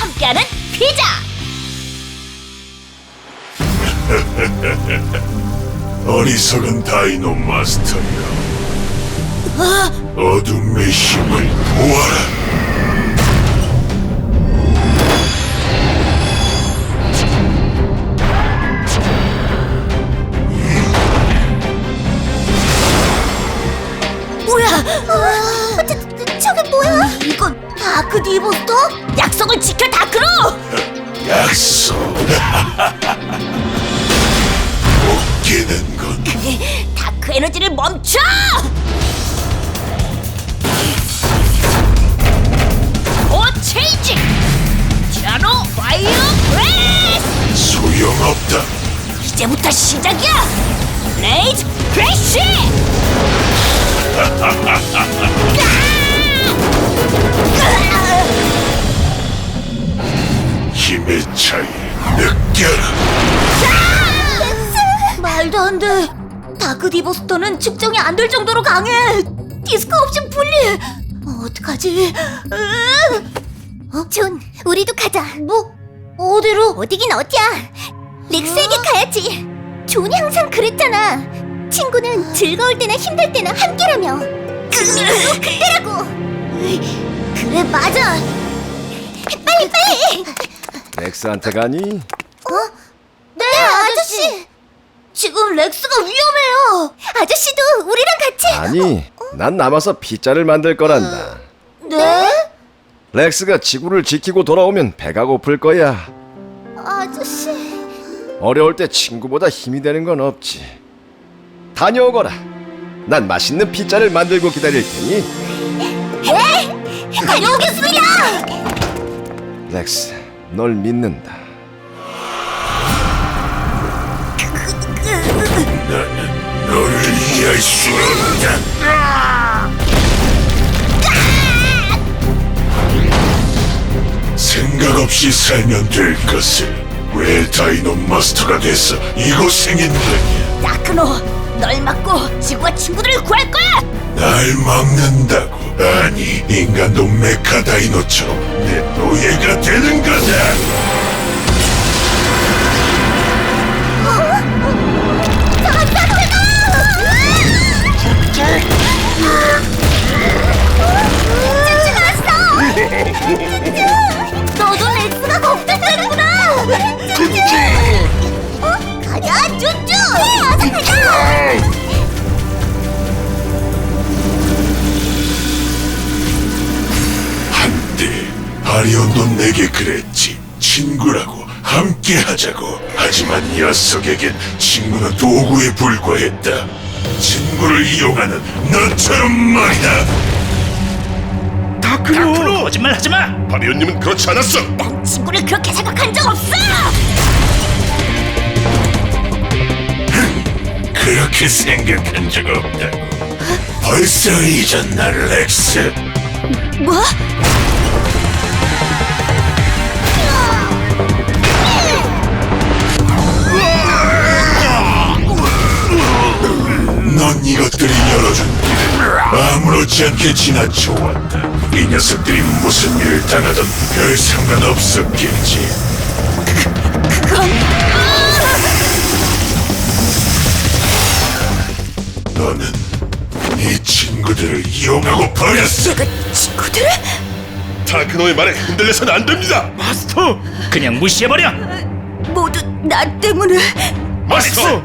함께하는 피자. 어리석은 다이노 마스터여 어둠의 힘을 모아라 디버스터? 약속을 지켜 다크로! 약속 웃기는 건 다크 에너지를 멈춰! 오 체인지! 티라노 파이어 브레스! 소용없다 이제부터 시작이야! 레이즈 크래쉬! 힘의 차이 느껴라 말도 안 돼. 다크 디버스터는 측정이 안 될 정도로 강해. 디스크 없이 분리. 어, 어떡하지? 어? 존, 우리도 가자. 뭐? 어디로? 어디긴 어디야. 렉스에게 가야지. 존이 항상 그랬잖아. 친구는 즐거울 때나 힘들 때나 함께라며. 그, 그때라고. 그래 맞아. 빨리 빨리. 렉스한테 가니? 어? 네, 아저씨. 지금 렉스가 위험해요. 아저씨도 우리랑 같이. 아니, 난 남아서 피자를 만들 거란다. 네? 렉스가 지구를 지키고 돌아오면 배가 고플 거야. 아저씨. 어려울 때 친구보다 힘이 되는 건 없지. 다녀오거라. 난 맛있는 피자를 만들고 기다릴 테니. 네, 다녀오겠습니다. 렉스, 널 믿는다. 나는 너를 이해할 수 없다 생각 없이 살면 될 것을 왜 다이노 마스터가 돼서 이곳생인 거냐 다크노, 널 막고 지구와 친구들을 구할 거야. 날 막는다고 아니 인간도 메카 다이노처럼 내 노예가 되는 거다 너도 바리온도 내게 그랬지. 친구라고 함께 하자고. 하지만 녀석에겐 친구는 도구에 불과했다. 친구를 이용하는 너처럼 말이다. 다크로! 거짓말 하지 마. 바리온님은 그렇지 않았어. 난 친구를 그렇게 생각한 적 없어. 그렇게 생각한 적 없다고. 벌써 잊었나 렉스? 뭐? 아무렇지 않게 지나 쳐왔다 이 녀석들이 무슨 일을 당하던 별 상관없었겠지 너는 네 친구들을 이용하고 버렸어 내가 친구들을? 다크노의 말에 흔들려서는 안 됩니다 마스터, 그냥 무시해버려. 모두 나 때문에. 마스터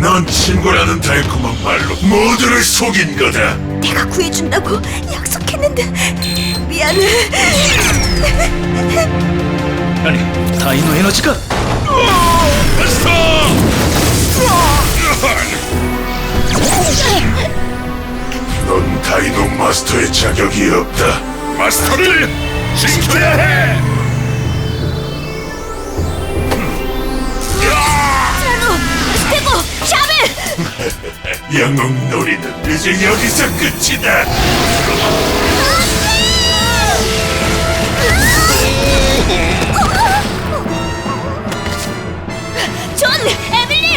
넌 친구라는 달콤한 말로 모두를 속인 거다. 내가 구해준다고 약속했는데 미안해. 아니, 다이노 에너지가? 마스터 넌 다이노 마스터의 자격이 없다. 마스터를 지켜야 해 영웅 놀이는 이제 여기서 끝이다 존, 에밀리.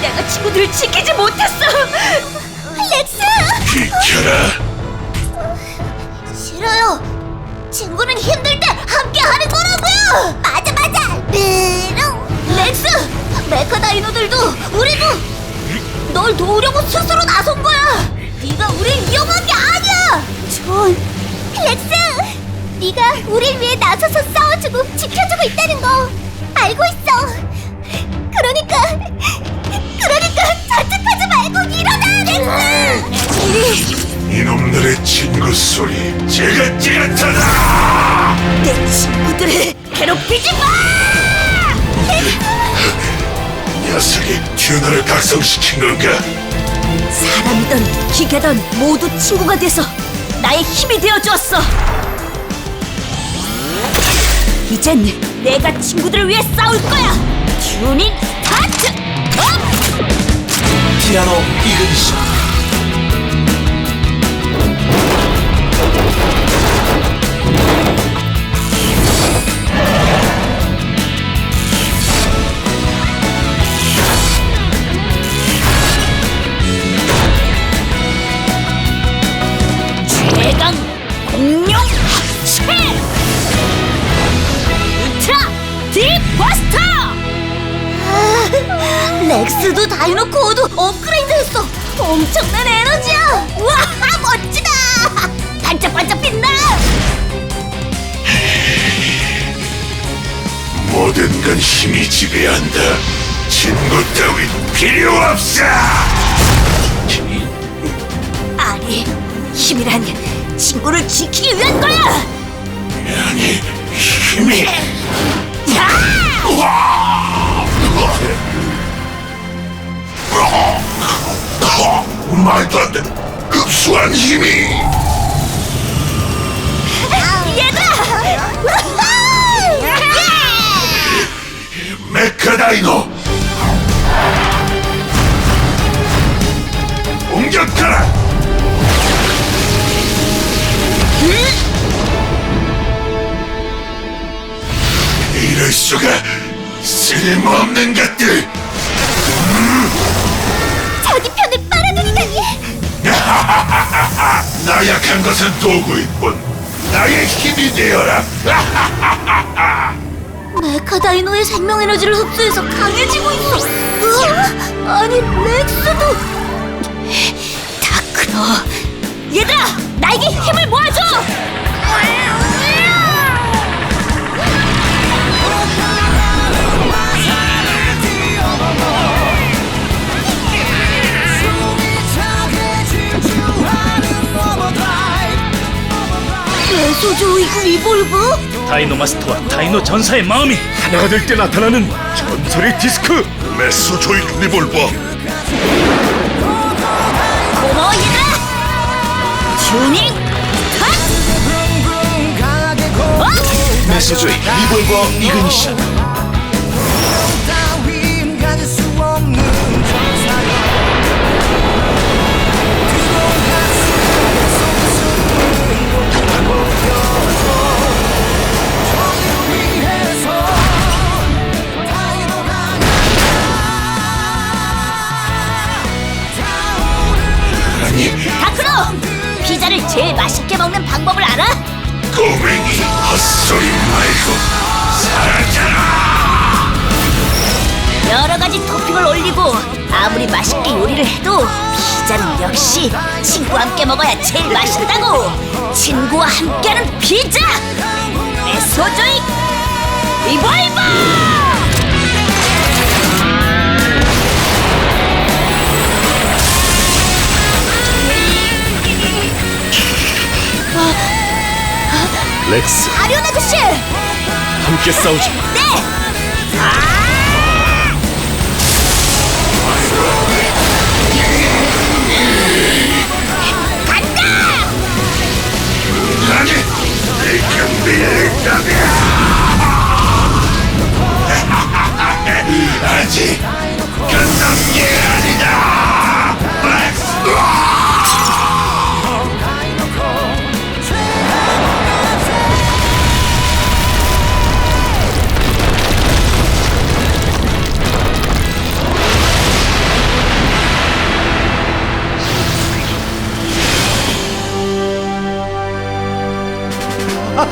내가 친구들을 지키지 못했어. 렉스. 비켜라 싫어요. 친구는 힘들 때 맞아 맞아. 르롱. 렉스, 메카 다이노들도 우리도 널 도우려고 스스로 나선 거야. 네가 우릴 위험한 게 아니야. 존, 렉스, 네가 우릴 위해 나서서 싸워주고 지켜주고 있다는 거 알고 있어. 그러니까, 그러니까 자책하지 말고 일어나, 렉스. 이놈들의 친구 소리 찌릿하다 내 친구들을 괴롭히지 마! 튜너를 각성시킨 건가? 사람이든 기계든 모두 친구가 돼서 나의 힘이 되어 주었어. 이젠 내가 친구들을 위해 싸울 거야. 튜닝 스타트! 업! 피아노 이그니션 렉스도 다이노코어도 업그레이드했어! 엄청난 에너지야! 우와 멋지다! 반짝반짝 빛나! 모든 건 힘이 지배한다 친구 따윈 필요 없어 아니 힘이란 친구를 지키기 위한 거야! 아니 힘이 야! 말도 안돼 흡수한 힘이. 얘들아! 메카다이노! 공격하라! 이럴 수가 쓸모없는 것들 나약한 것은 도구일 뿐 나의 힘이 되어라 메카다이노의 생명 에너지를 흡수해서 강해지고 있어! 으아! 아니 렉스도! 다크노! 얘들아! 나에게 힘을 모아줘! 소조이 리볼브? 다이노 마스터와 다이노 전사의 마음이 하나가 될 때 나타나는 전설의 디스크 메소조이 리볼버 고마워 얘들아! 튜닝 핫! 어? 메소조이 리볼버 이그니션 알아? 꼬맹이 헛소리 말고 사라져라 여러 가지 토핑을 올리고 아무리 맛있게 요리를 해도 피자는 역시 친구와 함께 먹어야 제일 맛있다고! 친구와 함께하는 피자! 메소조이 리볼버! 렉스 아리온 아저씨! 함께 싸우자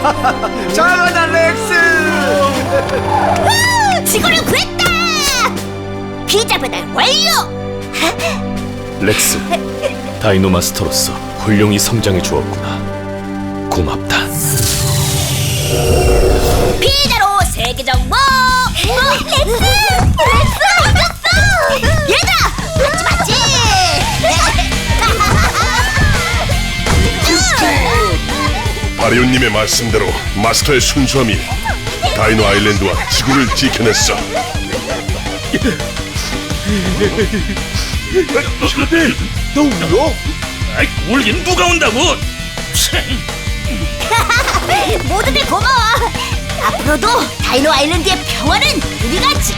잘하다 렉스 지구를 구했다! 피자 배달 완료! 렉스 다이노 마스터로서 훌륭히 성장해 주었구나 고맙다 피자로 세계 정보! 렉스! 렉스! 이겼어! 얘들아! 맞지 맞 바리온님의 말씀대로 마스터의 순수함이 다이노 아일랜드와 지구를 지켜냈어. 너 울어? 아이 울긴 누가 온다고 모두들 고마워! 앞으로도 다이노 아일랜드의 평화는 우리가 지킨